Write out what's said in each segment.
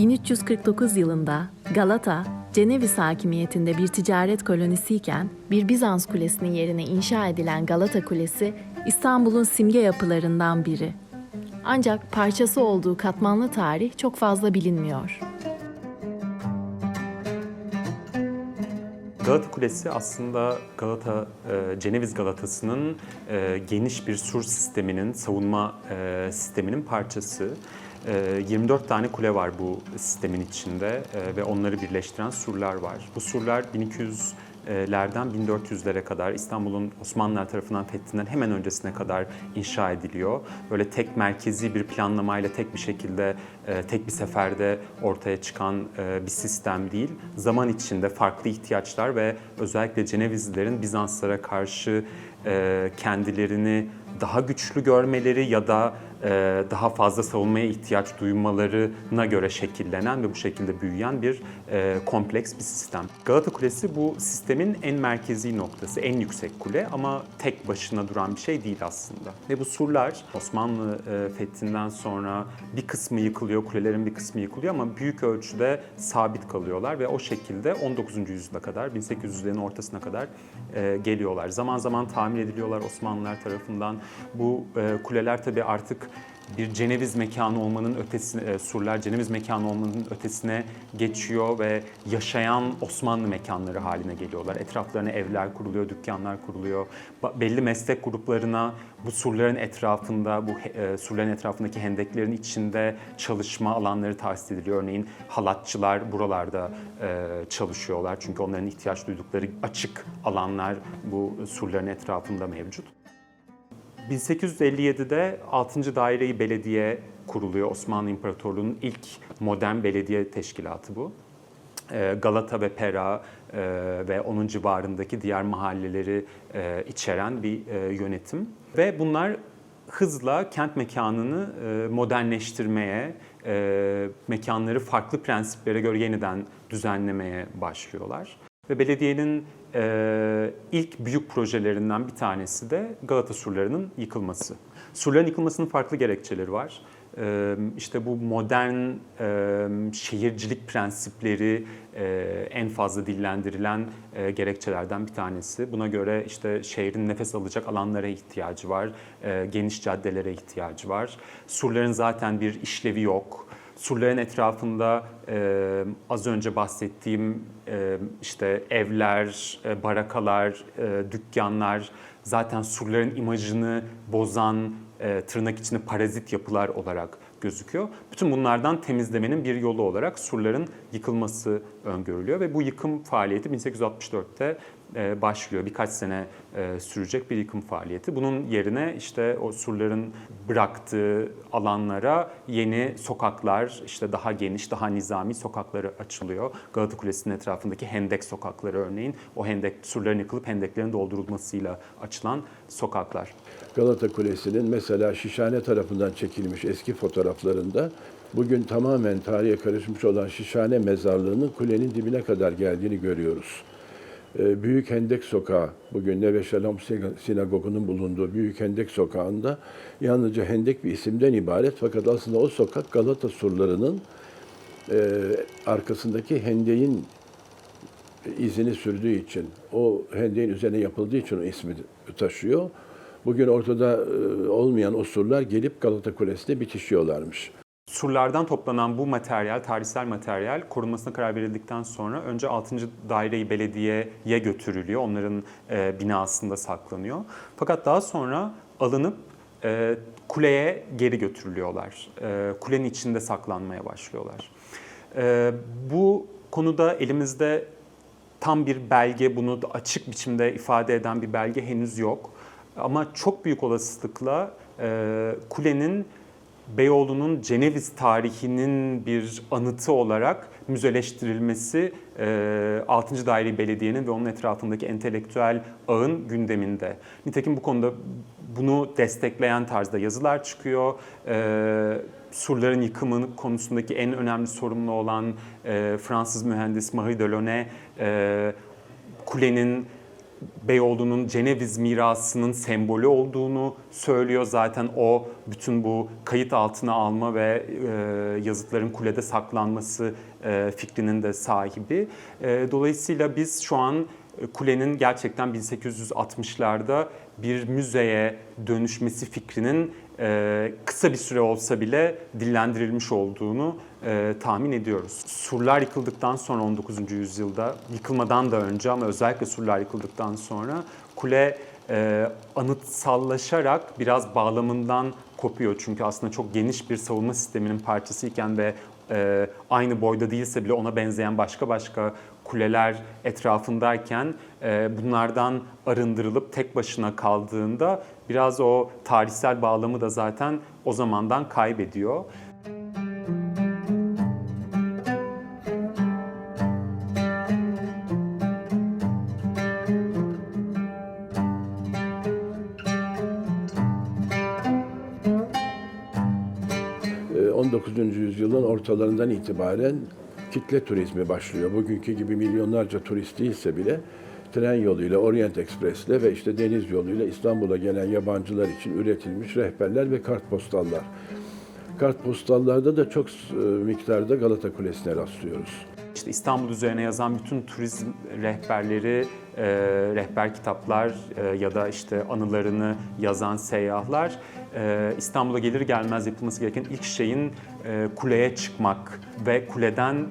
1349 yılında Galata, Ceneviz hakimiyetinde bir ticaret kolonisiyken bir Bizans kulesinin yerine inşa edilen Galata Kulesi İstanbul'un simge yapılarından biri. Ancak parçası olduğu katmanlı tarih çok fazla bilinmiyor. Galata Kulesi aslında Galata, e, Ceneviz Galatası'nın e, geniş bir sur sisteminin, savunma e, sisteminin parçası. E, 24 tane kule var bu sistemin içinde e, ve onları birleştiren surlar var. Bu surlar 1200'lerden 1400'lere kadar İstanbul'un Osmanlılar tarafından fethinden hemen öncesine kadar inşa ediliyor. Böyle tek merkezi bir planlamayla tek bir şekilde e, tek bir seferde ortaya çıkan e, bir sistem değil. Zaman içinde farklı ihtiyaçlar ve özellikle Cenevizlilerin Bizanslara karşı kendilerini daha güçlü görmeleri ya da daha fazla savunmaya ihtiyaç duymalarına göre şekillenen ve bu şekilde büyüyen bir e, kompleks bir sistem. Galata Kulesi bu sistemin en merkezi noktası, en yüksek kule ama tek başına duran bir şey değil aslında. Ve bu surlar Osmanlı e, fethinden sonra bir kısmı yıkılıyor, kulelerin bir kısmı yıkılıyor ama büyük ölçüde sabit kalıyorlar ve o şekilde 19. yüzyıla kadar, 1800'lerin ortasına kadar e, geliyorlar. Zaman zaman tamir ediliyorlar Osmanlılar tarafından. Bu e, kuleler tabii artık bir Ceneviz mekanı olmanın ötesine, e, surlar Ceneviz mekanı olmanın ötesine geçiyor ve yaşayan Osmanlı mekanları haline geliyorlar. Etraflarına evler kuruluyor, dükkanlar kuruluyor. Belli meslek gruplarına bu surların etrafında, bu e, surların etrafındaki hendeklerin içinde çalışma alanları tahsis ediliyor. Örneğin halatçılar buralarda e, çalışıyorlar. Çünkü onların ihtiyaç duydukları açık alanlar bu surların etrafında mevcut. 1857'de 6. Daireyi Belediye kuruluyor. Osmanlı İmparatorluğu'nun ilk modern belediye teşkilatı bu. Ee, Galata ve Pera e, ve onun civarındaki diğer mahalleleri e, içeren bir e, yönetim. Ve bunlar hızla kent mekanını modernleştirmeye, mekanları farklı prensiplere göre yeniden düzenlemeye başlıyorlar. Ve belediyenin e, ilk büyük projelerinden bir tanesi de Galata surlarının yıkılması. Surların yıkılmasının farklı gerekçeleri var. E, işte bu modern e, şehircilik prensipleri e, en fazla dillendirilen e, gerekçelerden bir tanesi. Buna göre işte şehrin nefes alacak alanlara ihtiyacı var, e, geniş caddelere ihtiyacı var. Surların zaten bir işlevi yok. Surların etrafında e, az önce bahsettiğim e, işte evler, e, barakalar, e, dükkanlar zaten surların imajını bozan e, tırnak içinde parazit yapılar olarak gözüküyor. Bütün bunlardan temizlemenin bir yolu olarak surların yıkılması öngörülüyor ve bu yıkım faaliyeti 1864'te e, başlıyor. Birkaç sene e, sürecek bir yıkım faaliyeti. Bunun yerine işte o surların bıraktığı alanlara yeni sokaklar, işte daha geniş, daha nizami sokakları açılıyor. Galata Kulesi'nin etrafındaki hendek sokakları örneğin. O hendek surların yıkılıp hendeklerin doldurulmasıyla açılan sokaklar. Galata Kulesi'nin mesela Şişhane tarafından çekilmiş eski fotoğraflarında bugün tamamen tarihe karışmış olan Şişhane mezarlığının kulenin dibine kadar geldiğini görüyoruz. Ee, Büyük Hendek Sokağı, bugün Neve Şalam Sinagogu'nun bulunduğu Büyük Hendek Sokağı'nda yalnızca Hendek bir isimden ibaret fakat aslında o sokak Galata surlarının e, arkasındaki hendeğin izini sürdüğü için, o hendeğin üzerine yapıldığı için o ismi taşıyor. Bugün ortada e, olmayan o surlar gelip Galata Kulesi'ne bitişiyorlarmış. Surlardan toplanan bu materyal, tarihsel materyal korunmasına karar verildikten sonra önce 6. Daireyi Belediye'ye götürülüyor. Onların e, binasında saklanıyor. Fakat daha sonra alınıp e, kuleye geri götürülüyorlar. E, kulenin içinde saklanmaya başlıyorlar. E, bu konuda elimizde tam bir belge, bunu da açık biçimde ifade eden bir belge henüz yok. Ama çok büyük olasılıkla e, kulenin Beyoğlu'nun Ceneviz tarihinin bir anıtı olarak müzeleştirilmesi e, 6. Daire Belediye'nin ve onun etrafındaki entelektüel ağın gündeminde. Nitekim bu konuda bunu destekleyen tarzda yazılar çıkıyor. E, surların yıkımı konusundaki en önemli sorumlu olan e, Fransız mühendis Marie Delaunay, e, kulenin Beyoğlu'nun Ceneviz mirasının sembolü olduğunu söylüyor. Zaten o bütün bu kayıt altına alma ve e, yazıtların kulede saklanması e, fikrinin de sahibi. E, dolayısıyla biz şu an e, kulenin gerçekten 1860'larda bir müzeye dönüşmesi fikrinin e, kısa bir süre olsa bile dillendirilmiş olduğunu e, tahmin ediyoruz. Surlar yıkıldıktan sonra 19. yüzyılda, yıkılmadan da önce ama özellikle surlar yıkıldıktan sonra kule e, anıtsallaşarak biraz bağlamından kopuyor. Çünkü aslında çok geniş bir savunma sisteminin parçasıyken ve e, aynı boyda değilse bile ona benzeyen başka başka kuleler etrafındayken e, bunlardan arındırılıp tek başına kaldığında biraz o tarihsel bağlamı da zaten o zamandan kaybediyor. Ee, 19. yüzyılın ortalarından itibaren kitle turizmi başlıyor. Bugünkü gibi milyonlarca turist değilse bile tren yoluyla, Orient Express'le ve işte deniz yoluyla İstanbul'a gelen yabancılar için üretilmiş rehberler ve kartpostallar. Kartpostallarda da çok e, miktarda Galata Kulesi'ne rastlıyoruz. İşte İstanbul üzerine yazan bütün turizm rehberleri, e, rehber kitaplar e, ya da işte anılarını yazan seyyahlar e, İstanbul'a gelir gelmez yapılması gereken ilk şeyin e, kuleye çıkmak ve kuleden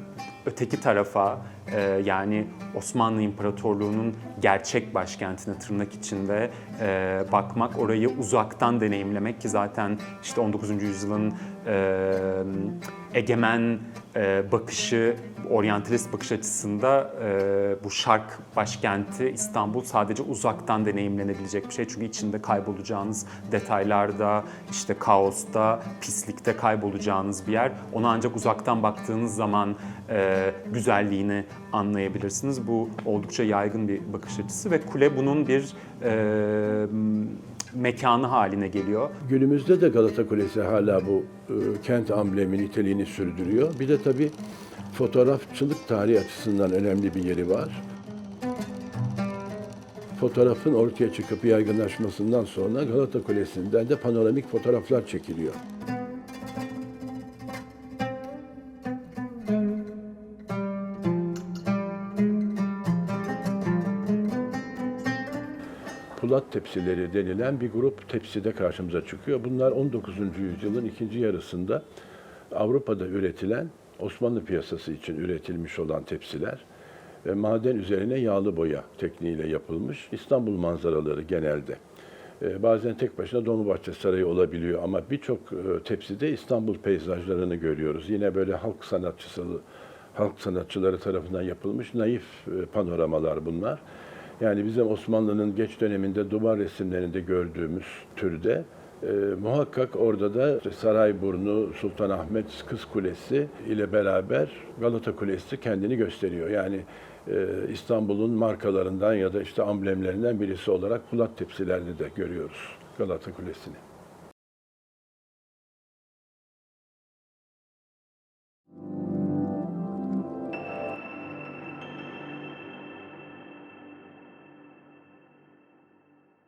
öteki tarafa e, yani Osmanlı İmparatorluğu'nun gerçek başkentine tırnak içinde e, bakmak, orayı uzaktan deneyimlemek ki zaten işte 19. yüzyılın e, egemen e, bakışı, oryantalist bakış açısında e, bu şark başkenti İstanbul sadece uzaktan deneyimlenebilecek bir şey. Çünkü içinde kaybolacağınız detaylarda, işte kaosta, pislikte kaybolacağınız bir yer. Ona ancak uzaktan baktığınız zaman e, güzelliğini anlayabilirsiniz. Bu oldukça yaygın bir bakış açısı ve kule bunun bir e, mekanı haline geliyor. Günümüzde de Galata Kulesi hala bu e, kent amblemi niteliğini sürdürüyor. Bir de tabii fotoğrafçılık tarihi açısından önemli bir yeri var. Fotoğrafın ortaya çıkıp yaygınlaşmasından sonra Galata Kulesi'nden de panoramik fotoğraflar çekiliyor. Pulat tepsileri denilen bir grup tepside karşımıza çıkıyor. Bunlar 19. yüzyılın ikinci yarısında Avrupa'da üretilen Osmanlı piyasası için üretilmiş olan tepsiler ve maden üzerine yağlı boya tekniğiyle yapılmış İstanbul manzaraları genelde. Ee, Bazen tek başına Dolmabahçe Sarayı olabiliyor ama birçok e, tepside İstanbul peyzajlarını görüyoruz. Yine böyle halk sanatçısı, halk sanatçıları tarafından yapılmış naif e, panoramalar bunlar. Yani bizim Osmanlı'nın geç döneminde duvar resimlerinde gördüğümüz türde e, muhakkak orada da işte Sarayburnu, Sultanahmet Kız Kulesi ile beraber Galata Kulesi kendini gösteriyor. Yani e, İstanbul'un markalarından ya da işte amblemlerinden birisi olarak Pulat tepsilerde de görüyoruz Galata Kulesi'ni.